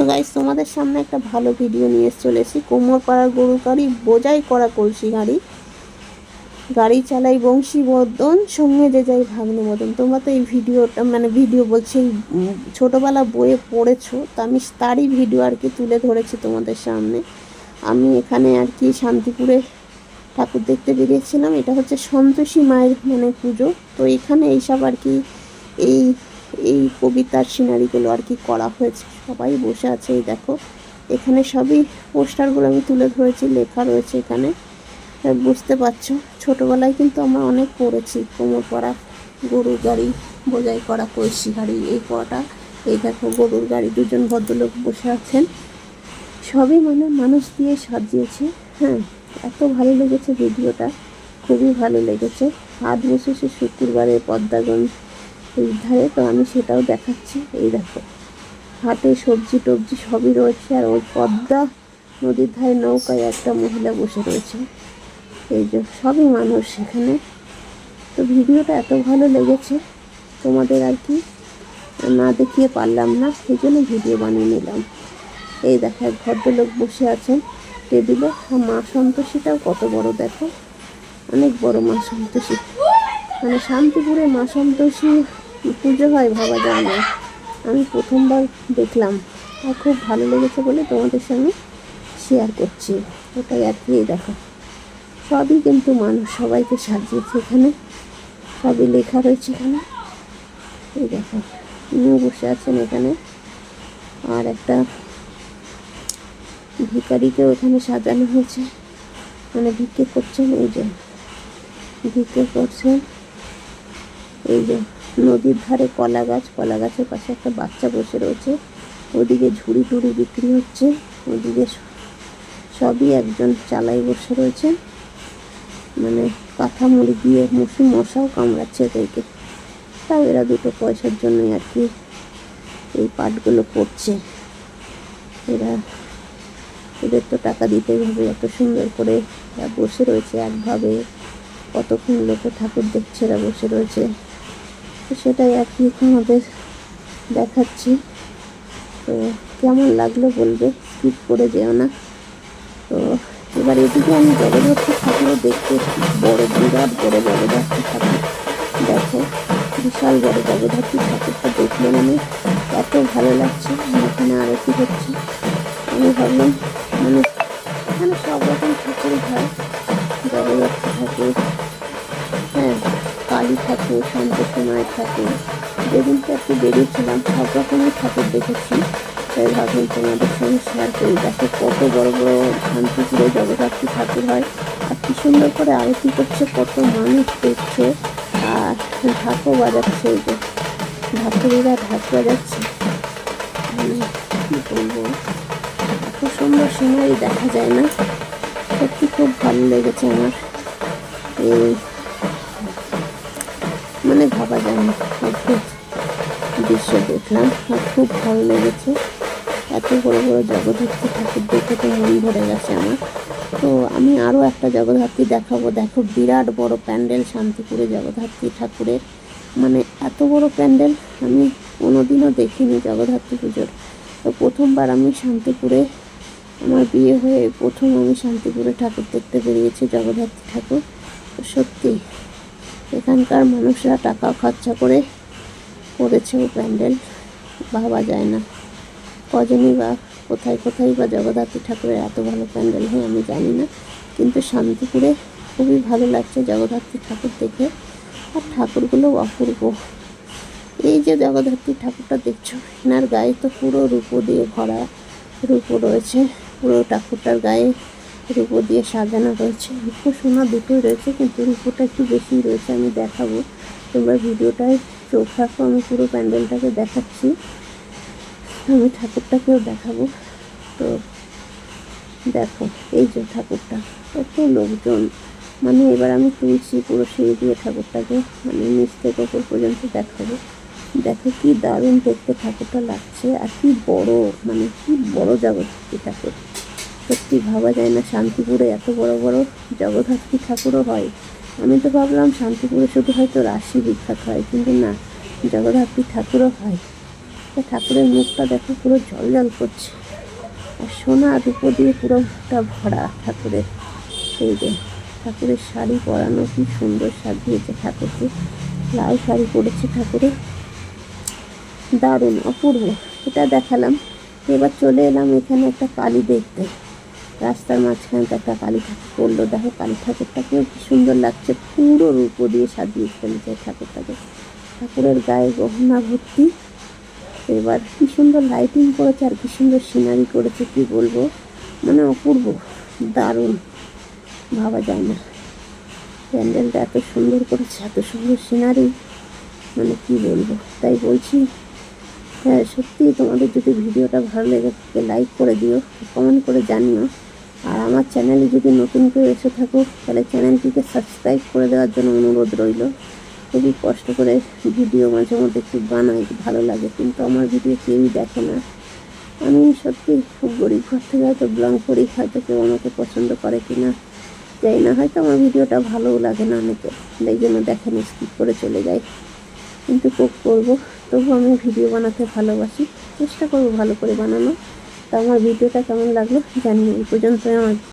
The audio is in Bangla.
তো গাইস তোমাদের সামনে একটা ভালো ভিডিও নিয়ে চলেছি কোমর পাড়ার গরু গাড়ি, বোঝাই করা কলসি গাড়ি। গাড়ি চালাই বংশী বদন সঙ্গে যে যাই ভাগ্নে মদন তোমরা তো এই ভিডিওটা মানে ভিডিও বলছি ছোটোবেলা বইয়ে পড়েছো, তো আমি তারই ভিডিও আর কি তুলে ধরেছি তোমাদের সামনে। আমি এখানে আর কি শান্তিপুরে ঠাকুর দেখতে বেরিয়েছিলাম। এটা হচ্ছে সন্তোষী মায়ের মানে পুজো। তো এখানে এইসব আর কি এই এই কবিতার সিনারিগুলো আর কি করা হয়েছে। সবাই বসে আছে, এই দেখো। এখানে সবই পোস্টারগুলো আমি তুলে ধরেছি, লেখা রয়েছে এখানে। বুঝতে পারছ? ছোটোবেলায় কিন্তু আমরা অনেক পড়েছি। কোমর পড়া গরুর গাড়ি, বোঝাই করা, কলসি গাড়ি, এই কটা। এই দেখো, গরুর গাড়ি, দুজন ভদ্রলোক বসে আছেন। সবই মানে মানুষ দিয়ে সাজিয়েছে। হ্যাঁ এত ভালো লেগেছে ভিডিওটা। খুবই ভালো লেগেছে। হাত বসেছে শুক্রবারে পদ্মাগঞ্জ এই ধারে তো আমি সেটাও দেখাচ্ছি। এই দেখো, হাতে সবজি টবজি সবই রয়েছে, আর ওই পদ্মা নদীর ধারে নৌকায় একটা মহিলা বসে রয়েছে। এই যে সবই মানুষ সেখানে তো ভিডিওটা এত ভালো লেগেছে, তোমাদের আর কি না দেখিয়ে পারলাম না, সেই জন্য ভিডিও বানিয়ে নিলাম। এই দেখো, এক ভদ্রলোক বসে আছেন টেবিলে। আর মা সন্তোষীটাও কত বড়, দেখো। অনেক বড় মা সন্তোষী। মানে শান্তিপুরে মা সন্তোষী পুজো হয় ভাবা যায় না আমি প্রথমবার দেখলাম। আর খুব ভালো লেগেছে বলে তোমাদের সঙ্গে শেয়ার করছি। ওটাই আর কি দেখো। সবই কিন্তু মানুষ সবাইকে সাজিয়েছে এখানে। সবই লেখা রয়েছে এখানে। এই দেখো ইনিও বসে আছেন এখানে। আর একটা ভিকারিকেও এখানে সাজানো হয়েছে। মানে ভিক্ষে করছেন, এই যে। ভিক্ষে করছেন। এই যে। নদীর ধারে কলা গাছ, কলা গাছের পাশে একটা বাচ্চা বসে রয়েছে। ওদিকে ঝুড়ি টুড়ি বিক্রি হচ্ছে। ওদিকে সবই একজন চালাই বসে রয়েছে। মানে কাঁথা মুড়ি দিয়ে মুসি মশাও কামড়াচ্ছে এদেরকে। তাও এরা দুটো পয়সার জন্যই আর কি এই পাটগুলো করছে। এরা, এদের তো টাকা দিতেই হবে। এত সুন্দর করে বসে রয়েছে একভাবে। কতক্ষণ লোকে ঠাকুর দেখছে এরা বসে রয়েছে। তো সেটাই কি আমাদের দেখাচ্ছি। তো কেমন লাগল বলবে? স্কিপ করে যেও না। তো এবার এদিকে আমি জগদ্ধাত্রী ঠাকুরও দেখতে এসেছি। বড় বিরাট বড় জগদ্ধাত্রী ঠাকুর। দেখো, বিশাল বড় জগদ্ধাত্রী ঠাকুরটা দেখলে মানে এত ভালো লাগছে। এখানে আরতি হচ্ছে। আমি ভাবলাম মানে এখানে সব রকম ঠাকুর হয়। জগদ্ধাত্রী ঠাকুর হ্যাঁ। ঠাকুর সন্তোষী মায়ের ঠাকুর যেদিনকে একটু বেরিয়েছিলাম, সব রকমের ঠাকুর দেখেছি। তাই ভাবলাম তোমাদের সঙ্গে শেয়ার করি। দেখো কত বড় বড় শান্তিপুরে জগদ্ধাত্রী ঠাকুর হয়। আর কি সুন্দর করে আরতি করছে, কত মানুষ দেখছে। আর ঢাকও বাজাচ্ছে এই যে। ঢাকুরিরা ঢাক বাজাচ্ছে। বলব? এত সুন্দর সিনারি দেখা যায় না। সত্যি খুব ভালো লেগেছে আমার। এই মানে ভাবা যায় না। অদ্ভুত দৃশ্য দেখলাম, আর খুব ভালো লেগেছে। এত বড় বড় জগদ্ধাত্রী ঠাকুর দেখে তো মন ভরে গেছে আমার। তো আমি আরও একটা জগদ্ধাত্রী দেখাবো। দেখো, বিরাট বড় প্যান্ডেল শান্তিপুরে জগদ্ধাত্রী ঠাকুরের। মানে এত বড় প্যান্ডেল, আমি কোনোদিনও দেখিনি জগদ্ধাত্রী পুজোর। তো প্রথমবার আমি শান্তিপুরে, আমার বিয়ে হয়ে প্রথম আমি শান্তিপুরে ঠাকুর দেখতে বেরিয়েছি, জগদ্ধাত্রী ঠাকুর। সত্যি এখানকার মানুষরা টাকা খরচা করে করেছে ও প্যান্ডেল। ভাবা যায় না। কজনই বা কোথায় কোথায় বা জগদ্ধাত্রী ঠাকুরের এত ভালো প্যান্ডেল হয় আমি জানি না। কিন্তু শান্তিপুরে খুবই ভালো লাগছে জগদ্ধাত্রী ঠাকুর দেখে। আর ঠাকুরগুলো অপূর্ব। এই যে জগদ্ধাত্রী ঠাকুরটা দেখছ, এনার গায়ে তো পুরো রূপো দিয়ে ভরা রূপো রয়েছে। পুরো ঠাকুরটার গায়ে রূপো দিয়ে সাজানো রয়েছে। রূপো সোনা দুটোই রয়েছে, কিন্তু রূপোটা একটু বেশি রয়েছে, আমি দেখাবো। তোমরা ভিডিওটায় চোখ রাখো, আমি পুরো প্যান্ডেলটাকে দেখাচ্ছি। আমি ঠাকুরটাকেও দেখাবো। তো দেখো, এই যে ঠাকুরটা, কত লোকজন। মানে এবার আমি তুলছি পুরো সিঁড়ি দিয়ে ঠাকুরটাকে মানে নিচ থেকে ওপর পর্যন্ত দেখাবো। দেখো কি দারুণ দেখতে ঠাকুরটা লাগছে, আর কি বড় মানে কি বড় জগদ্ধাত্রী ঠাকুর সত্যি ভাবা যায় না শান্তিপুরে এত বড় বড় জগদ্ধাত্রী ঠাকুরও হয়। আমি তো ভাবলাম শান্তিপুরে শুধু হয়তো রাশি বিখ্যাত হয়, কিন্তু না, জগদ্ধাত্রী ঠাকুরও হয়। তা ঠাকুরের মুখটা দেখো, পুরো জল জল করছে। আর সোনা রূপো দিয়ে পুরো মুখটা ভরা ঠাকুরের। সেই যে, ঠাকুরের শাড়ি পরানো কি সুন্দর সাজিয়েছে ঠাকুরকে। লাল শাড়ি পরেছে ঠাকুরের দারুণ, অপূর্ব। এটা দেখালাম। এবার চলে এলাম এখানে একটা কালী দেখতে। রাস্তার মাঝখানে তো একটা কালী ঠাকুর পড়ল। দেখো কালী ঠাকুরটাকেও কি সুন্দর লাগছে। পুরো রূপো দিয়ে সাজিয়ে ফেলেছে ঠাকুরটাকে। ঠাকুরের গায়ে গহনা ভর্তি। এবার কি সুন্দর লাইটিং করেছে আর কি সুন্দর সিনারি করেছে, কি বলব? মানে অপূর্ব, দারুণ। ভাবা যায় না। প্যান্ডেলটা এত সুন্দর করেছে, এত সুন্দর সিনারি মানে কি বলব? তাই বলছি হ্যাঁ সত্যি তোমাদের যদি ভিডিওটা ভালো লেগে থাকে লাইক করে দিও কমেন্ট করে জানিও। আর আমার চ্যানেলে যদি নতুন কেউ এসে থাকো, তাহলে চ্যানেলটিকে সাবস্ক্রাইব করে দেওয়ার জন্য অনুরোধ রইল। খুবই কষ্ট করে ভিডিও মাঝে মধ্যে একটু বানাই, ভালো লাগে। কিন্তু আমার ভিডিও কেউই দেখে না। আমি সত্যি খুব গরিব ঘর থেকে হয়তো ব্লং করি, হয়তো কেউ আমাকে পছন্দ করে কি না যাই না, হয়তো আমার ভিডিওটা ভালোও লাগে না অনেকে। এই জন্য দেখেন স্কিপ করে চলে যায় কিন্তু খুব করব তবু আমি ভিডিও বানাতে ভালোবাসি। চেষ্টা করব ভালো করে বানানো তো আমার ভিডিওটা কেমন লাগল জানিয়ে এই পর্যন্ত আমার।